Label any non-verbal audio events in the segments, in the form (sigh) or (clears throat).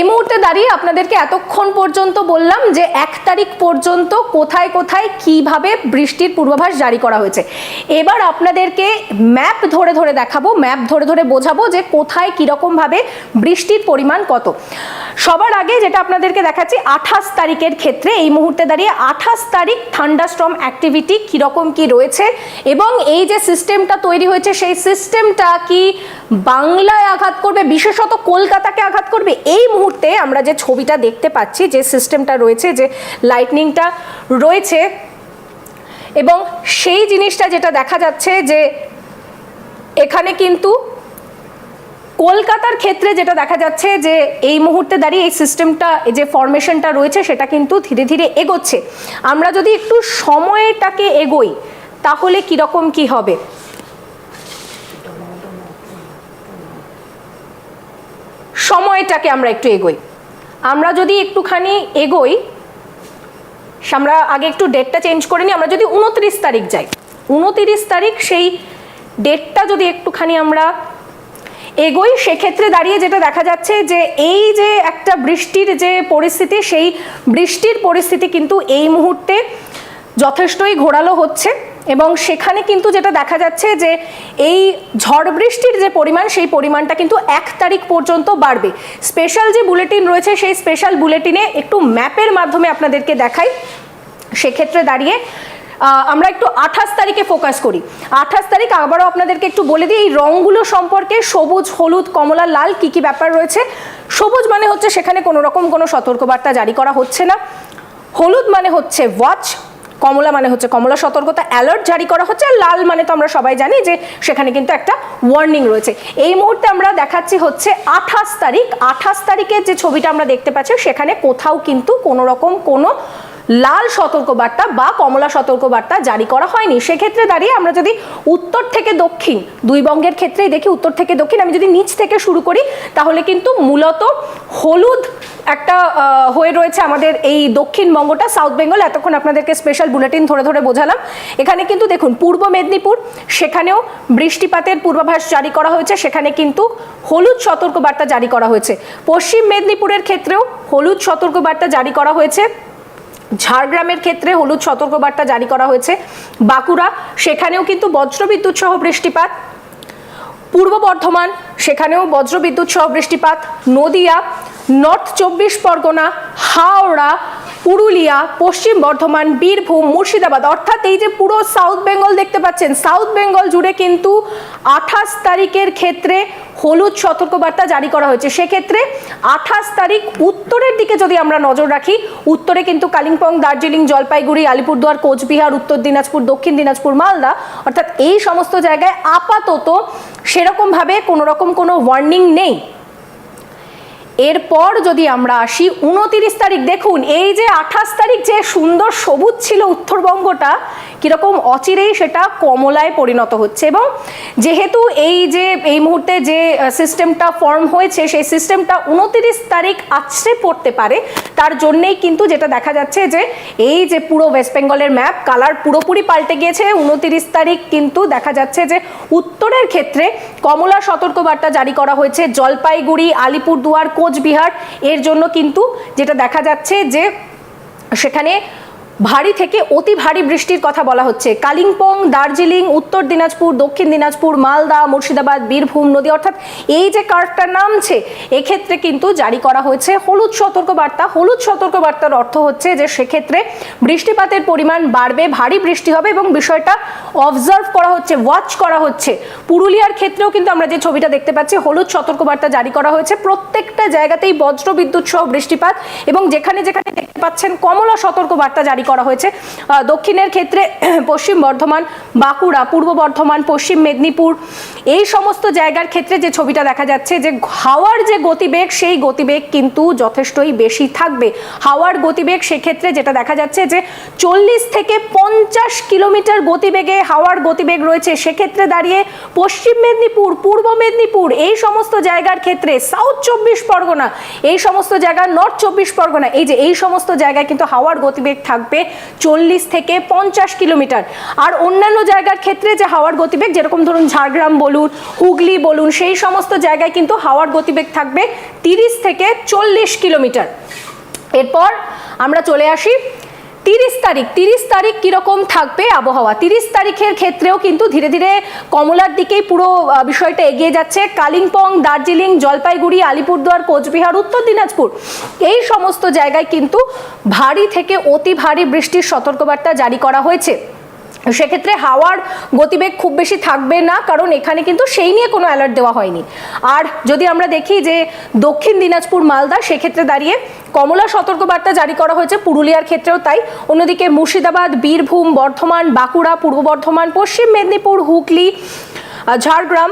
এই মুহূর্তে দাঁড়িয়ে আপনাদেরকে এতক্ষণ পর্যন্ত বললাম যে এক তারিখ পর্যন্ত কোথায় কোথায় কীভাবে বৃষ্টির পূর্বাভাস জারি করা হয়েছে। এবার আপনাদেরকে ম্যাপ ধরে ধরে দেখাবো, ম্যাপ ধরে ধরে বোঝাবো যে কোথায় কীরকম ভাবে বৃষ্টির পরিমাণ কত। সবার আগে যেটা আপনাদেরকে দেখাচ্ছি, আঠাশ তারিখের ক্ষেত্রে এই মুহূর্তে দাঁড়িয়ে আঠাশ তারিখ থান্ডাস্ট্রম অ্যাক্টিভিটি কীরকম কি রয়েছে এবং এই যে সিস্টেমটা তৈরি হয়েছে, সেই সিস্টেমটা কি বাংলায় আঘাত করবে, বিশেষত কলকাতাকে আঘাত করবে? এই মুহূর্তে আমরা যে ছবিটা দেখতে পাচ্ছি, যে সিস্টেমটা রয়েছে, যে লাইটনিংটা রয়েছে, এবং সেই জিনিসটা যেটা দেখা যাচ্ছে যে এখানে কিন্তু কলকাতার ক্ষেত্রে যেটা দেখা যাচ্ছে যে এই মুহূর্তে দাঁড়িয়ে এই সিস্টেমটা যে ফরমেশনটা রয়েছে, সেটা কিন্তু ধীরে ধীরে এগোচ্ছে। আমরা যদি একটু সময়টাকে এগোই, তাহলে কীরকম কি হবে? সময়টাকে আমরা একটু এগোই। আমরা যদি একটুখানি এগোই, আমরা আগে একটু ডেটটা চেঞ্জ করে নিই, আমরা যদি উনত্রিশ তারিখ যাই, উনত্রিশ তারিখ সেই ডেটটা যদি একটুখানি আমরা এগোই, সেক্ষেত্রে দাঁড়িয়ে যেটা দেখা যাচ্ছে যে এই যে একটা বৃষ্টির যে পরিস্থিতি, সেই বৃষ্টির পরিস্থিতি কিন্তু এই মুহূর্তে যথেষ্টই ঘোরালো হচ্ছে। এবং সেখানে কিন্তু যেটা দেখা যাচ্ছে যে এই ঝড় বৃষ্টির যে পরিমাণ, সেই পরিমাণটা কিন্তু এক তারিখ পর্যন্ত বাড়বে। স্পেশাল যে বুলেটিন রয়েছে, সেই স্পেশাল বুলেটিনে একটু ম্যাপের মাধ্যমে আপনাদেরকে দেখাই। সেক্ষেত্রে দাঁড়িয়ে আমরা একটু আঠাশ তারিখে ফোকাস করি। আঠাশ তারিখ আবারও আপনাদেরকে একটু বলে দিই, এই রঙগুলো সম্পর্কে সবুজ, হলুদ, কমলা, লাল কি কি ব্যাপার রয়েছে? সবুজ মানে হচ্ছে সেখানে কোনো রকম কোনো সতর্কবার্তা জারি করা হচ্ছে না। হলুদ মানে হচ্ছে ওয়াচ কমলা মানে হচ্ছে কমলা সতর্কতা অ্যালার্ট জারি করা হচ্ছে, আর লাল মানে তো আমরা সবাই জানি যে সেখানে কিন্তু একটা ওয়ার্নিং রয়েছে। এই মুহূর্তে আমরা দেখাচ্ছি হচ্ছে আঠাশ তারিখ। আঠাশ তারিখের যে ছবিটা আমরা দেখতে পাচ্ছি, সেখানে কোথাও কিন্তু কোনো রকম কোনো লাল সতর্কবার্তা বা কমলা সতর্কবার্তা জারি করা হয়নি। সেক্ষেত্রে দাঁড়িয়ে আমরা যদি উত্তর থেকে দক্ষিণ, দুই বঙ্গের ক্ষেত্রেই দেখি উত্তর থেকে দক্ষিণ, আমি যদি নিচ থেকে শুরু করি, তাহলে কিন্তু মূলত হলুদ একটা হয়ে রয়েছে আমাদের এই দক্ষিণবঙ্গটা। সাউথ বেঙ্গল, এতক্ষণ আপনাদেরকে স্পেশাল বুলেটিন ধরে ধরে বোঝালাম। এখানে কিন্তু দেখুন, পূর্ব মেদিনীপুর, সেখানেও বৃষ্টিপাতের পূর্বাভাস জারি করা হয়েছে। সেখানে কিন্তু হলুদ সতর্কবার্তা জারি করা হয়েছে। পশ্চিম মেদিনীপুরের ক্ষেত্রেও হলুদ সতর্কবার্তা জারি করা হয়েছে। ঝাড়গ্রামের ক্ষেত্রে হলুদ সতর্কবার্তা জারি করা হয়েছে। বাঁকুড়া, সেখানেও কিন্তু বজ্রবিদ্যুৎ সহ বৃষ্টিপাত। পূর্ব বর্ধমান, সেখানেও বজ্রবিদ্যুৎ সহ বৃষ্টিপাত। নদিয়া, নর্থ চব্বিশ পরগনা, হাওড়া পুরুলিয়া, পশ্চিম বর্ধমান, বীরভূম, মুর্শিদাবাদ, অর্থাৎ এই যে পুরো সাউথ বেঙ্গল দেখতে পাচ্ছেন। সাউথ বেঙ্গল জুড়ে কিন্তু আঠাশ তারিখের ক্ষেত্রে হলুদ সতর্কবার্তা জারি করা হয়েছে। সেক্ষেত্রে আঠাশ তারিখ উত্তরের দিকে যদি আমরা নজর রাখি, উত্তরে কিন্তু কালিম্পং, দার্জিলিং, জলপাইগুড়ি, আলিপুরদুয়ার, কোচবিহার, উত্তর দিনাজপুর, দক্ষিণ দিনাজপুর, মালদা, অর্থাৎ এই সমস্ত জায়গায় আপাতত সেরকমভাবে কোনো রকম কোনো ওয়ার্নিং নেই। এরপর যদি আমরা আসি, উনতিরিশ তারিখ দেখুন, এই যে আঠাশ তারিখ যে সুন্দর সবুজ ছিল উত্তরবঙ্গটা, কীরকম অচিরেই সেটা কমলায় পরিণত হচ্ছে এবং যেহেতু এই যে, এই মুহূর্তে যে সিস্টেমটা ফর্ম হয়েছে, সেই সিস্টেমটা উনতিরিশ তারিখ আছড়ে পড়তে পারে। তার জন্যেই কিন্তু যেটা দেখা যাচ্ছে যে এই যে পুরো ওয়েস্ট বেঙ্গলের ম্যাপ কালার পুরোপুরি পাল্টে গিয়েছে। উনতিরিশ তারিখ কিন্তু দেখা যাচ্ছে যে উত্তরের ক্ষেত্রে কমলা সতর্কবার্তা জারি করা হয়েছে। জলপাইগুড়ি, আলিপুরদুয়ার, কোচবিহার, এর জন্য কিন্তু যেটা দেখা যাচ্ছে যে সেখানে ভারী থেকে অতি ভারী বৃষ্টির কথা বলা হচ্ছে। কালিম্পং, দার্জিলিং, উত্তর দিনাজপুর, দক্ষিণ দিনাজপুর, মালদা, মুর্শিদাবাদ, বীরভূম নদী, অর্থাৎ এই যে কার্ডটা নামছে, এক্ষেত্রে কিন্তু জারি করা হয়েছে হলুদ সতর্কবার্তা। হলুদ সতর্কবার্তার অর্থ হচ্ছে যে সেক্ষেত্রে বৃষ্টিপাতের পরিমাণ বাড়বে, ভারী বৃষ্টি হবে এবং বিষয়টা অবজার্ভ করা হচ্ছে ওয়াচ করা হচ্ছে। পুরুলিয়ার ক্ষেত্রেও কিন্তু আমরা যে ছবিটা দেখতে পাচ্ছি, হলুদ সতর্কবার্তা জারি করা হয়েছে। প্রত্যেকটা জায়গাতেই বজ্র বিদ্যুৎ সহ বৃষ্টিপাত এবং যেখানে যেখানে দেখতে পাচ্ছেন কমলা সতর্কবার্তা জারি করা হয়েছে। দক্ষিণের ক্ষেত্রে (clears throat) পশ্চিম বর্ধমান বাঁকুড়া পূর্ব বর্ধমান পশ্চিম মেদিনীপুর এই সমস্ত জায়গার ক্ষেত্রে যে ছবিটা দেখা যাচ্ছে যে হাওয়ার যে গতিবেগ, সেই গতিবেগ কিন্তু যথেষ্টই বেশি থাকবে। হাওয়ার গতিবেগ সেক্ষেত্রে যেটা দেখা যাচ্ছে যে চল্লিশ থেকে পঞ্চাশ কিলোমিটার গতিবেগে হাওয়ার গতিবেগ রয়েছে। সেক্ষেত্রে দাঁড়িয়ে পশ্চিম মেদিনীপুর, পূর্ব মেদিনীপুর, এই সমস্ত জায়গার ক্ষেত্রে সাউথ চব্বিশ পরগনা, এই সমস্ত জায়গা নর্থ চব্বিশ পরগনা, এই যে এই সমস্ত জায়গায় কিন্তু হাওয়ার গতিবেগ থাকবে চল্লিশ থেকে পঞ্চাশ কিলোমিটার। আর অন্যান্য জায়গার ক্ষেত্রে যে হাওয়ার গতিবেগ, যেরকম ধরুন ঝাড়গ্রাম বলুন, হুগলি বলুন, সেই সমস্ত জায়গায় কিন্তু হাওয়ার গতিবেগ থাকবে তিরিশ থেকে চল্লিশ কিলোমিটার। এরপর আমরা চলে আসি, তিরিশ তারিখ তিরিশ তারিখ কীরকম থাকবে আবহাওয়া? তিরিশ তারিখের ক্ষেত্রেও কিন্তু ধীরে ধীরে কমলার দিকেই পুরো বিষয়টা এগিয়ে যাচ্ছে। কালিম্পং, দার্জিলিং, জলপাইগুড়ি, আলিপুরদুয়ার, কোচবিহার, উত্তর দিনাজপুর, এই সমস্ত জায়গায় কিন্তু ভারী থেকে অতি ভারী বৃষ্টির সতর্কবার্তা জারি করা হয়েছে। সেক্ষেত্রে হাওয়ার গতিবেগ খুব বেশি থাকবে না, কারণ এখানে কিন্তু সেই নিয়ে কোনো অ্যালার্ট দেওয়া হয়নি। আর যদি আমরা দেখি যে দক্ষিণ দিনাজপুর, মালদা, সেক্ষেত্রে দাঁড়িয়ে কমলা সতর্কবার্তা জারি করা হয়েছে, পুরুলিয়ার ক্ষেত্রেও তাই। অন্যদিকে মুর্শিদাবাদ, বীরভূম, বর্ধমান, বাঁকুড়া, পূর্ব বর্ধমান, পশ্চিম মেদিনীপুর, হুগলি ঝাড়গ্রাম,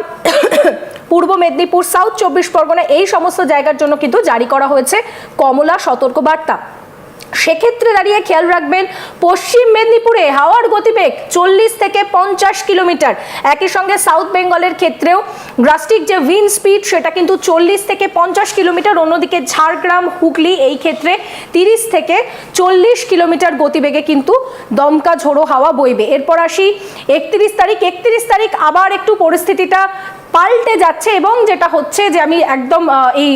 (coughs) পূর্ব মেদিনীপুর সাউথ চব্বিশ পরগনা, এই সমস্ত জায়গার জন্য কিন্তু জারি করা হয়েছে কমলা সতর্কবার্তা। সেক্ষেত্রে দাঁড়িয়ে খেয়াল রাখবেন, পশ্চিম মেদিনীপুরে হাওয়ার গতিবেগ চল্লিশ থেকে পঞ্চাশ কিলোমিটার। একই সঙ্গে সাউথ বেঙ্গলের ক্ষেত্রেও গ্রাস্টিক যে উইন স্পিড সেটা কিন্তু চল্লিশ থেকে পঞ্চাশ কিলোমিটার, অন্যদিকে ঝাড়গ্রাম, হুগলি এই ক্ষেত্রে তিরিশ থেকে চল্লিশ কিলোমিটার গতিবেগে কিন্তু দমকা ঝোড়ো হাওয়া বইবে। এরপর আসি, একত্রিশ তারিখ একত্রিশ তারিখ আবার একটু পরিস্থিতিটা পাল্টে যাচ্ছে এবং যেটা হচ্ছে যে আমি একদম এই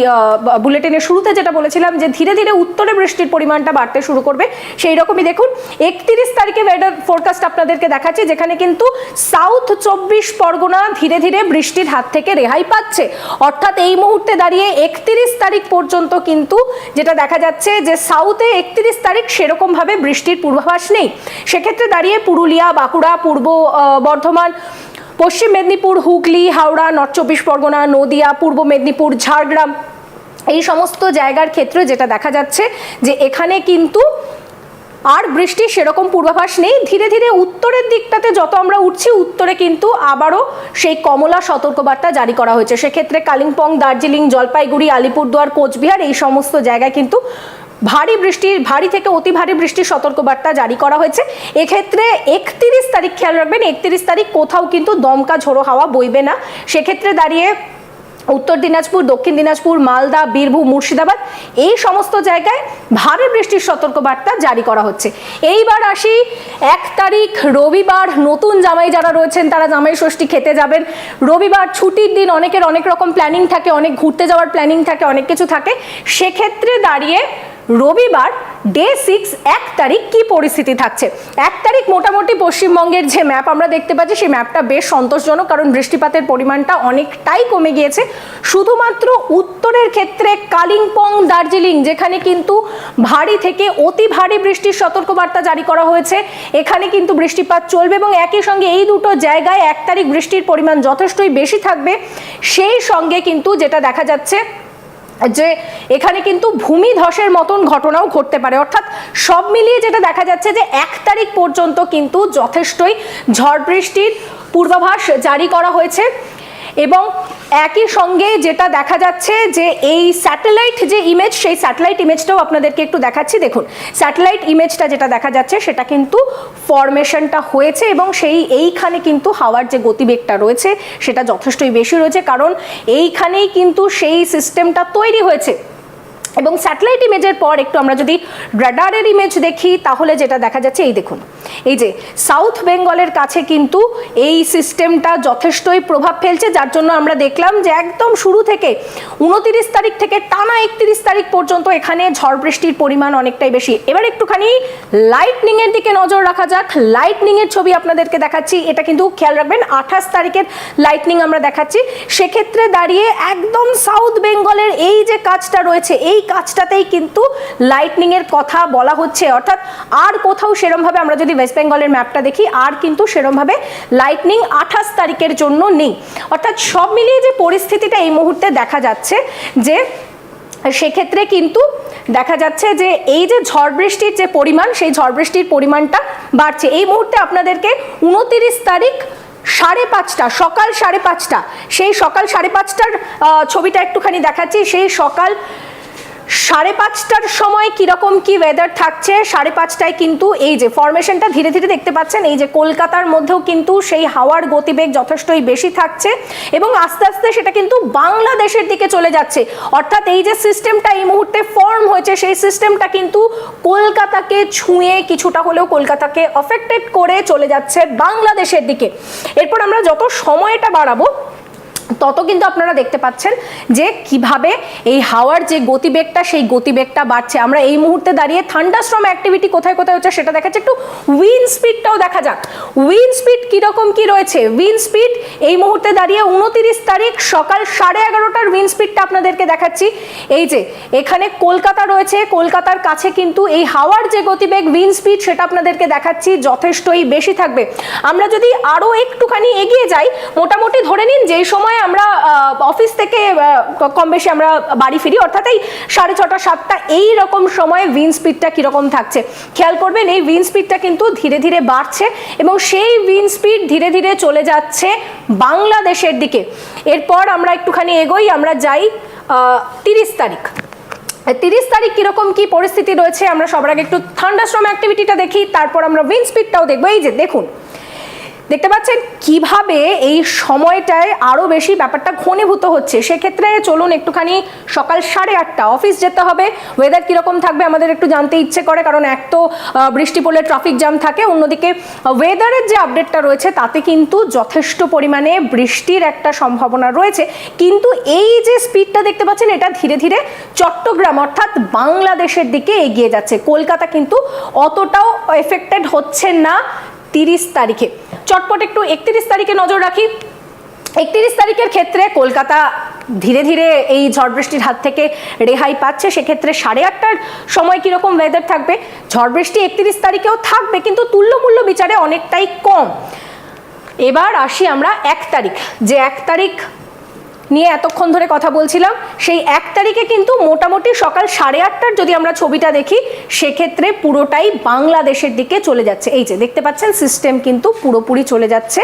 বুলেটিনের শুরুতে যেটা বলেছিলাম যে ধীরে ধীরে উত্তরে বৃষ্টির পরিমাণটা বাড়তে শুরু করবে, সেই রকমই দেখুন, একত্রিশ তারিখে ওয়েদার ফোরকাস্ট আপনাদেরকে দেখাচ্ছি, যেখানে কিন্তু সাউথ চব্বিশ পরগনা ধীরে ধীরে বৃষ্টির হাত থেকে রেহাই পাচ্ছে। অর্থাৎ এই মুহূর্তে দাঁড়িয়ে একত্রিশ তারিখ পর্যন্ত কিন্তু যেটা দেখা যাচ্ছে যে সাউথে একত্রিশ তারিখ সেরকমভাবে বৃষ্টির পূর্বাভাস নেই। সেক্ষেত্রে দাঁড়িয়ে পুরুলিয়া, বাঁকুড়া, পূর্ব বর্ধমান পশ্চিম মেদিনীপুর, হুগলি, হাওড়া, নর্থ চব্বিশ পরগনা, নদিয়া, পূর্ব মেদিনীপুর, ঝাড়গ্রাম, এই সমস্ত জায়গার ক্ষেত্রে যেটা দেখা যাচ্ছে যে এখানে কিন্তু আর বৃষ্টির সেরকম পূর্বাভাস নেই। ধীরে ধীরে উত্তরের দিকটাতে যত আমরা উঠছি, উত্তরে কিন্তু আবারও সেই কমলা সতর্কবার্তা জারি করা হয়েছে। সেক্ষেত্রে কালিম্পং, দার্জিলিং, জলপাইগুড়ি, আলিপুরদুয়ার, কোচবিহার এই সমস্ত জায়গায় কিন্তু ভারী বৃষ্টির ভারী থেকে অতি ভারী বৃষ্টির সতর্কবার্তা জারি করা হয়েছে। এক্ষেত্রে একত্রিশ তারিখ খেয়াল রাখবেন, একত্রিশ তারিখ কোথাও কিন্তু দমকা ঝোড়ো হাওয়া বইবে না। সেক্ষেত্রে দাঁড়িয়ে উত্তর দিনাজপুর, দক্ষিণ দিনাজপুর, মালদা, বীরভূম, মুর্শিদাবাদ, এই সমস্ত জায়গায় ভারী বৃষ্টির সতর্কবার্তা জারি করা হচ্ছে। এইবার আসি, এক তারিখ রবিবার নতুন জামাই যারা রয়েছেন, তারা জামাই ষষ্ঠী খেতে যাবেন। রবিবার ছুটির দিন অনেকের অনেক রকম প্ল্যানিং থাকে, অনেক ঘুরতে যাওয়ার প্ল্যানিং থাকে, অনেক কিছু থাকে। সেক্ষেত্রে দাঁড়িয়ে রবিবার ডে সিক্স এক তারিখ কি পরিস্থিতি থাকছে? এক তারিখ মোটামুটি পশ্চিমবঙ্গের যে ম্যাপ আমরা দেখতে পাচ্ছি, সেই ম্যাপটা বেশ সন্তোষজনক কারণ বৃষ্টিপাতের পরিমাণটা অনেকটাই কমে গিয়েছে। শুধুমাত্র উত্তরের ক্ষেত্রে কালিম্পং, দার্জিলিং, যেখানে কিন্তু ভারী থেকে অতি ভারী বৃষ্টির সতর্কবার্তা জারি করা হয়েছে। এখানে কিন্তু বৃষ্টিপাত চলবে এবং একই সঙ্গে এই দুটো জায়গায় এক তারিখ বৃষ্টির পরিমাণ যথেষ্টই বেশি থাকবে। সেই সঙ্গে কিন্তু যেটা দেখা যাচ্ছে যে এখানে কিন্তু ভূমি ধসের মতন ঘটনাও ঘটতে পারে। অর্থাৎ সব মিলিয়ে যেটা দেখা যাচ্ছে যে এক তারিখ পর্যন্ত কিন্তু যথেষ্টই ঝড় বৃষ্টির পূর্বাভাস জারি করা হয়েছে এবং একই সঙ্গে যেটা দেখা যাচ্ছে যে এই স্যাটেলাইট যে ইমেজ সেই স্যাটেলাইট ইমেজটাও আপনাদেরকে একটু দেখাচ্ছি। দেখুন স্যাটেলাইট ইমেজটা যেটা দেখা যাচ্ছে, সেটা কিন্তু ফরমেশনটা হয়েছে এবং সেই এইখানে কিন্তু হাওয়ার যে গতিবেগটা রয়েছে, সেটা যথেষ্টই বেশি রয়েছে। কারণ এইখানেই কিন্তু সেই সিস্টেমটা তৈরি হয়েছে। এবং স্যাটেলাইট ইমেজের পর একটু আমরা যদি রাডারের ইমেজ দেখি, তাহলে যেটা দেখা যাচ্ছে, এই দেখুন। এই যে সাউথ বেঙ্গলের কাছে কিন্তু এই সিস্টেমটা যথেষ্টই প্রভাব ফেলছে, যার জন্য আমরা দেখলাম যে একদম শুরু থেকে উনতিরিশ তারিখ থেকে টানা একত্রিশ তারিখ পর্যন্ত এখানে ঝড় বৃষ্টির পরিমাণ অনেকটাই বেশি। এবার একটুখানি লাইটনিং এর দিকে নজর রাখা যাক। লাইটনিং এর ছবি আপনাদেরকে দেখাচ্ছি, এটা কিন্তু খেয়াল রাখবেন, আঠাশ তারিখের লাইটনিং আমরা দেখাচ্ছি। সেক্ষেত্রে দাঁড়িয়ে একদম সাউথ বেঙ্গলের এই যে কাজটা রয়েছে, এই কাজটাতেই কিন্তু লাইটনিং এর কথা বলা হচ্ছে। অর্থাৎ আর কোথাও সেরমভাবে আমরা যদি ওয়েস্ট বেঙ্গলের ম্যাপটা দেখি, আর কিন্তু সেরমভাবে লাইটনিং আঠাশ তারিখের জন্য নেই। অর্থাৎ সব মিলিয়ে যে পরিস্থিতিটা এই মুহূর্তে দেখা যাচ্ছে যে সেক্ষেত্রে কিন্তু দেখা যাচ্ছে যে এই যে ঝড় বৃষ্টির যে পরিমাণ, সেই ঝড় বৃষ্টির পরিমাণটা বাড়ছে। এই মুহূর্তে আপনাদেরকে উনতিরিশ তারিখ সাড়ে পাঁচটা, সকাল সাড়ে পাঁচটা, সেই সকাল সাড়ে পাঁচটার ছবিটা একটুখানি দেখাচ্ছি। সেই সকাল সাড়ে পাঁচটার সময় কীরকম কি ওয়েদার থাকছে? সাড়ে পাঁচটায় কিন্তু এই যে ফরমেশনটা ধীরে ধীরে দেখতে পাচ্ছেন, এই যে কলকাতার মধ্যেও কিন্তু সেই হাওয়ার গতিবেগ যথেষ্টই বেশি থাকছে এবং আস্তে আস্তে সেটা কিন্তু বাংলাদেশের দিকে চলে যাচ্ছে। অর্থাৎ এই যে সিস্টেমটা এই মুহূর্তে ফর্ম হয়েছে, সেই সিস্টেমটা কিন্তু কলকাতাকে ছুঁয়ে কিছুটা হলেও কলকাতাকে অফেক্টেড করে চলে যাচ্ছে বাংলাদেশের দিকে। এরপর আমরা যত সময়টা বাড়াবো তত কিন্তু আপনারা দেখতে পাচ্ছেন যে কীভাবে এই হাওয়ার যে গতিবেগটা, সেই গতিবেগটা বাড়ছে। আমরা এই মুহূর্তে দাঁড়িয়ে থান্ডারস্ট্রম অ্যাক্টিভিটি কোথায় কোথায় হচ্ছে সেটা দেখাচ্ছে। একটু উইন স্পিডটাও দেখা যাক। উইন স্পিড কীরকম কি রয়েছে? উইন স্পিড এই মুহূর্তে দাঁড়িয়ে উনতিরিশ তারিখ সকাল সাড়ে এগারোটার উইন স্পিডটা আপনাদেরকে দেখাচ্ছি। এই যে, এখানে কলকাতা রয়েছে। কলকাতার কাছে কিন্তু এই হাওয়ার যে গতিবেগ উইন স্পিড সেটা আপনাদেরকে দেখাচ্ছি। যথেষ্টই বেশি থাকবে। আমরা যদি আরও একটুখানি এগিয়ে যাই, মোটামুটি ধরে নিন যেই সময় আমরা অফিস থেকে কম বেশি আমরা বাড়ি ফিরি। অর্থাৎ এই সাড়ে ছটা, সাতটা এই রকম সময়ে উইন স্পিডটা কীরকম থাকছে? খেয়াল করবেন, এই উইন স্পিডটা কিন্তু ধীরে ধীরে বাড়ছে এবং সেই উইন স্পিড ধীরে ধীরে চলে যাচ্ছে বাংলাদেশের দিকে। এরপর আমরা একটুখানি এগোই, আমরা যাই তিরিশ তারিখ। তিরিশ তারিখ কীরকম কি পরিস্থিতি রয়েছে, আমরা সবার আগে একটু থান্ডাস্ট্রম অ্যাক্টিভিটিটা দেখি, তারপর আমরা উইন স্পিডটাও দেখব। এই যে দেখুন দেখতে পাচ্ছেন কীভাবে এই সময়টায় আরও বেশি ব্যাপারটা ঘনীভূত হচ্ছে? সেক্ষেত্রে চলুন একটুখানি সকাল সাড়ে আটটা অফিস যেতে হবে। ওয়েদার কীরকম থাকবে আমাদের একটু জানতে ইচ্ছে করে, কারণ এক তো বৃষ্টি পড়লে ট্রাফিক জ্যাম থাকে। অন্যদিকে ওয়েদারের যে আপডেটটা রয়েছে, তাতে কিন্তু যথেষ্ট পরিমাণে বৃষ্টির একটা সম্ভাবনা রয়েছে। কিন্তু এই যে স্পিডটা দেখতে পাচ্ছেন, এটা ধীরে ধীরে চট্টগ্রাম, অর্থাৎ বাংলাদেশের দিকে এগিয়ে যাচ্ছে। কলকাতা কিন্তু অতটাও এফেক্টেড হচ্ছে না তিরিশ তারিখে। চটপট একটু একত্রিশ তারিখে নজর রাখি। একত্রিশ তারিখের ক্ষেত্রে কলকাতা ধীরে ধীরে এই ঝড় বৃষ্টির হাত থেকে রেহাই পাচ্ছে। সেক্ষেত্রে সাড়ে আটটার সময় কীরকম ওয়েদার থাকবে? ঝড় বৃষ্টি একত্রিশ তারিখেও থাকবে, কিন্তু তুল্যমূল্য বিচারে অনেকটাই কম। এবার আসি আমরা এক তারিখ। যে এক তারিখ নিয়ে এতক্ষণ ধরে কথা বলছিলাম, সেই এক তারিখে কিন্তু মোটামুটি সকাল সাড়ে আটটার যদি আমরা ছবিটা দেখি, সেক্ষেত্রে পুরোটাই বাংলাদেশের দিকে চলে যাচ্ছে। এই যে দেখতে পাচ্ছেন সিস্টেম কিন্তু পুরোপুরি চলে যাচ্ছে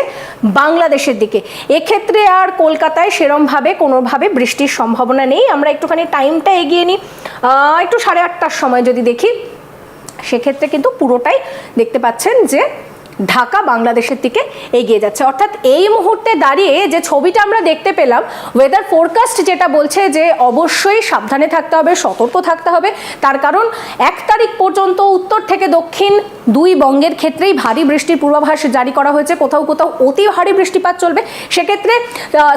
বাংলাদেশের দিকে। এক্ষেত্রে আর কলকাতায় সেরমভাবে, কোনোভাবে বৃষ্টির সম্ভাবনা নেই। আমরা একটুখানি টাইমটা এগিয়ে নিই। একটু সাড়ে আটটার সময় যদি দেখি, সেক্ষেত্রে কিন্তু পুরোটাই দেখতে পাচ্ছেন যে ঢাকা বাংলাদেশের দিকে এগিয়ে যাচ্ছে। অর্থাৎ এই মুহূর্তে দাঁড়িয়ে যে ছবিটা আমরা দেখতে পেলাম ওয়েদার ফোরকাস্ট যেটা বলছে যে অবশ্যই সাবধানে থাকতে হবে, সতর্ক থাকতে হবে। তার কারণ এক তারিখ পর্যন্ত উত্তর থেকে দক্ষিণ দুই বঙ্গের ক্ষেত্রেই ভারী বৃষ্টির পূর্বাভাস জারি করা হয়েছে। কোথাও কোথাও অতি ভারী বৃষ্টিপাত চলবে। সেক্ষেত্রে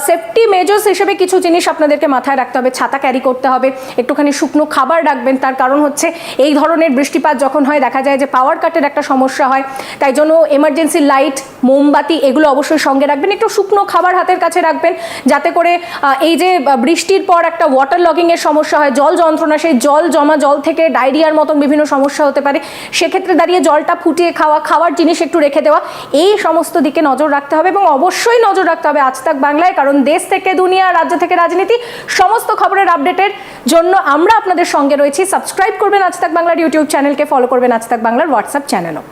সেফটি মেজর্স হিসেবে কিছু জিনিস আপনাদেরকে মাথায় রাখতে হবে। ছাতা ক্যারি করতে হবে, একটুখানি শুকনো খাবার রাখবেন। তার কারণ হচ্ছে এই ধরনের বৃষ্টিপাত যখন হয়, দেখা যায় যে পাওয়ার কাটের একটা সমস্যা হয়। তাই জন্য এমার্জেন্সি লাইট মোমবাতি, এগুলো অবশ্যই সঙ্গে রাখবেন। একটু শুকনো খাবার হাতের কাছে রাখবেন, যাতে করে এই যে বৃষ্টির পর একটা ওয়াটার লগিংয়ের সমস্যা হয়, জল যন্ত্রণা, সেই জল জমা, জল থেকে ডায়রিয়ার মতন বিভিন্ন সমস্যা হতে পারে। সেক্ষেত্রে দাঁড়িয়ে জলটা ফুটিয়ে খাওয়া, খাওয়ার জিনিস একটু রেখে দেওয়া, এই সমস্ত দিকে নজর রাখতে হবে এবং অবশ্যই নজর রাখতে হবে আজ তাক বাংলায়, কারণ দেশ থেকে, দুনিয়া, রাজ্য থেকে রাজনীতি, সমস্ত খবরের আপডেটের জন্য আমরা আপনাদের সঙ্গে রয়েছি। সাবস্ক্রাইব করবেন আজ তাক বাংলার ইউটিউব চ্যানেলকে ফলো করবেন আজ তাক বাংলার হোয়াটসঅ্যাপ চ্যানেলও